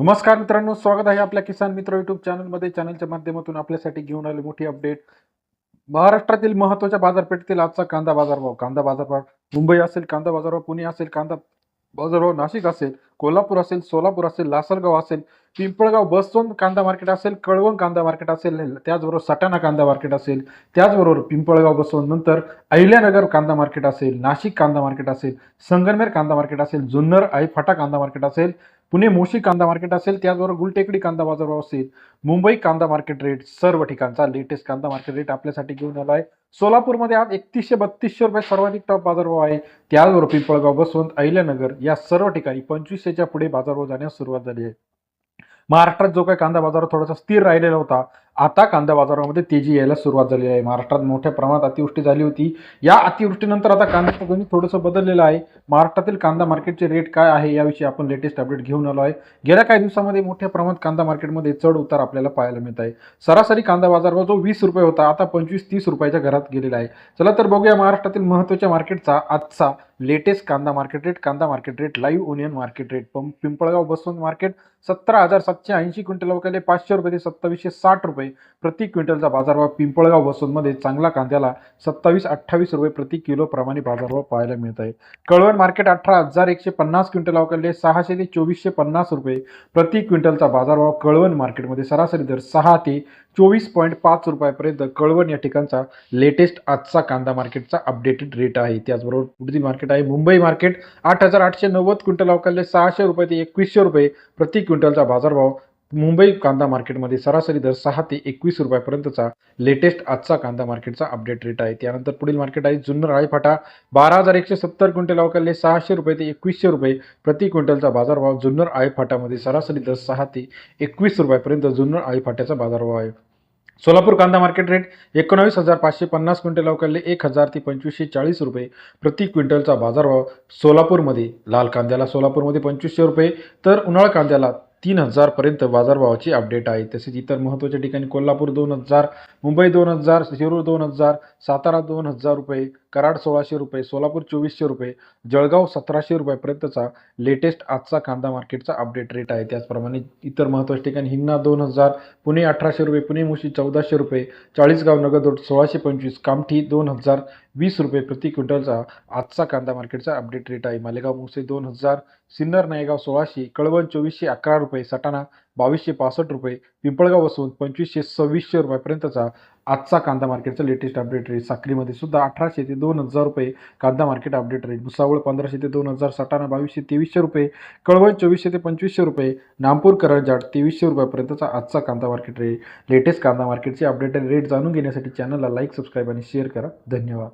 नमस्कार मित्रांनो स्वागत आहे आपल्या किसान मित्र युट्यूब चॅनलमध्ये चॅनलच्या माध्यमातून आपल्यासाठी घेऊन आले मोठी अपडेट महाराष्ट्रातील महत्त्वाच्या बाजारपेठेतील आजचा कांदा बाजारभाव. कांदा बाजारभाव मुंबई असेल कांदा बाजारभाव पुणे असेल कांदा बाजारभाव नाशिक असेल कोल्हापूर असेल सोलापूर असेल लासलगाव असेल पिंपळगाव बसवंत कांदा मार्केट असेल कळवण कांदा मार्केट असेल त्याचबरोबर सटाणा कांदा मार्केट असेल त्याचबरोबर पिंपळगाव बसवंत नंतर अहिल्यानगर कांदा मार्केट असेल नाशिक कांदा मार्केट असेल संगनमेर कांदा मार्केट असेल जुन्नर आई फाटा कांदा मार्केट असेल पुणे मोशी कांदा मार्केट असेल त्याचबरोबर गुलटेकडी कांदा बाजारभाव असेल मुंबई कांदा मार्केट रेट सर्व ठिकाणचा लेटेस्ट कांदा मार्केट रेट आपल्यासाठी घेऊन आला आहे. सोलापूरमध्ये आज एकतीसशे बत्तीसशे रुपये सर्वाधिक टॉप बाजारभाव आहे. त्याचबरोबर पिंपळगाव बसवंत अहिल्यानगर या सर्व ठिकाणी पंचवीसशेच्या पुढे बाजारभाव जाण्यास सुरुवात झाली आहे. महाराष्ट्रात जो काही कांदा बाजार थोडासा स्थिर राहिलेला होता आता कांदा बाजारामध्ये तेजी यायला सुरुवात झाली आहे. महाराष्ट्रात मोठ्या प्रमाणात अतिवृष्टी झाली होती. या अतिवृष्टीनंतर आता कांद्याचं गणित थोडंसं बदललेलं आहे. महाराष्ट्रातील कांदा मार्केटचे रेट काय आहे याविषयी आपण लेटेस्ट अपडेट घेऊन आलो आहे. गेल्या काही दिवसामध्ये मोठ्या प्रमाणात कांदा मार्केटमध्ये चढ उतार आपल्याला पाहायला मिळत आहे. सरासरी कांदा बाजारभाव जो वीस रुपये होता आता पंचवीस तीस रुपयाच्या घरात गेलेला आहे. चला तर बघूया महाराष्ट्रातील महत्त्वाच्या मार्केटचा आजचा लेटेस्ट कांदा मार्केट रेट कांदा market rate live onion market rate pump Pimpalgaon Baswant market सतरा हजार सातशे ऐंशी क्विंटल अवकाले पाचशे रुपये ते सत्तावीसशे साठ रुपये प्रति क्विंटलचा बाजारभाव पिंपळगाव वसूनमध्ये चांगला कांद्याला सत्तावीस अठ्ठावीस रुपये प्रति किलो प्रमाणे बाजारभाव पाहायला मिळत आहे. कळवण मार्केट अठरा हजार एकशे पन्नास क्विंटल अवकाले सहाशे ते चोवीसशे पन्नास रुपये प्रति क्विंटलचा बाजारभाव कळवण मार्केटमध्ये सरासरी दर सहा ते चोवीस पॉईंट पाच रुपयापर्यंत कळवण या ठिकाणचा लेटेस्ट आजचा कांदा मार्केटचा अपडेटेड रेट आहे. त्याचबरोबर पुढील मार्केट आहे मुंबई मार्केट आठ हजार आठशे नव्वद क्विंटल अवकाले सहाशे रुपये ते एकवीसशे रुपये प्रति क्विंटलचा बाजारभाव मुंबई कांदा मार्केटमध्ये सरासरी दर सहा ते एकवीस रुपयापर्यंतचा लेटेस्ट आजचा कांदा मार्केटचा अपडेट रेट आहे. त्यानंतर पुढील मार्केट आहे जुन्नर आळीफाटा बारा हजार एकशे सत्तर क्विंटल अवकाले सहाशे रुपये ते एकवीसशे रुपये प्रति क्विंटलचा बाजारभाव जुन्नर आळीफाटामध्ये सरासरी दर सहा ते एकवीस रुपयापर्यंत जुन्नर आळीफाट्याचा बाजारभाव आहे. सोलापूर कांदा मार्केट रेट एकोणावीस हजार पाचशे पन्नास क्विंटल अवकाले एक हजार ते पंचवीसशे चाळीस रुपये प्रति क्विंटलचा बाजारभाव सोलापूरमध्ये. लाल कांद्याला सोलापूरमध्ये पंचवीसशे रुपये तर उन्हाळ कांद्याला तीन हजारपर्यंत बाजारभावाची अपडेट आहे. तसेच इतर महत्त्वाच्या ठिकाणी कोल्हापूर दोन हजार मुंबई दोन हजार शिरूर दोन हजार सातारा दोन हजार रुपये कराड सोळाशे रुपये सोलापूर चोवीसशे रुपये जळगाव सतराशे रुपयापर्यंतचा लेटेस्ट आजचा कांदा मार्केटचा अपडेट रेट आहे. त्याचप्रमाणे इतर महत्त्वाच्या ठिकाणी हिंगणा दोन हजार पुणे अठराशे रुपये पुणे मुशी चौदाशे रुपये चाळीसगाव नगद रोड सोळाशे पंचवीस कामठी दोन हजार वीस रुपये प्रति क्विंटलचा आजचा कांदा मार्केटचा अपडेट रेट आहे. मालेगाव मुसे दोन हजार सिन्नर नायगाव सोळाशे कळवण चोवीसशे अकरा रुपये सटाणा बावीसशे पासष्ट रुपये पिंपळगाव वसून पंचवीसशे सव्वीसशे रुपयापर्यंतचा आजचा कांदा मार्केटचा लेटेस्ट अपडेट रेट साखरीमध्ये सुद्धा अठराशे ते दोन हजार रुपये कांदा मार्केट अपडेट रेट भुसावळ पंधराशे ते दोन हजार सटाणा बावीसशे तेवीसशे रुपये कळवण चोवीसशे ते पंचवीसशे रुपये नामपूर करंजाट तेवीसशे रुपयापर्यंतचा आजचा कांदा मार्केट रेट लेटेस्ट कांदा मार्केटचे अपडेटेड रेट जाणून घेण्यासाठी चॅनलला लाईक सबस्क्राईब आणि शेअर करा. धन्यवाद.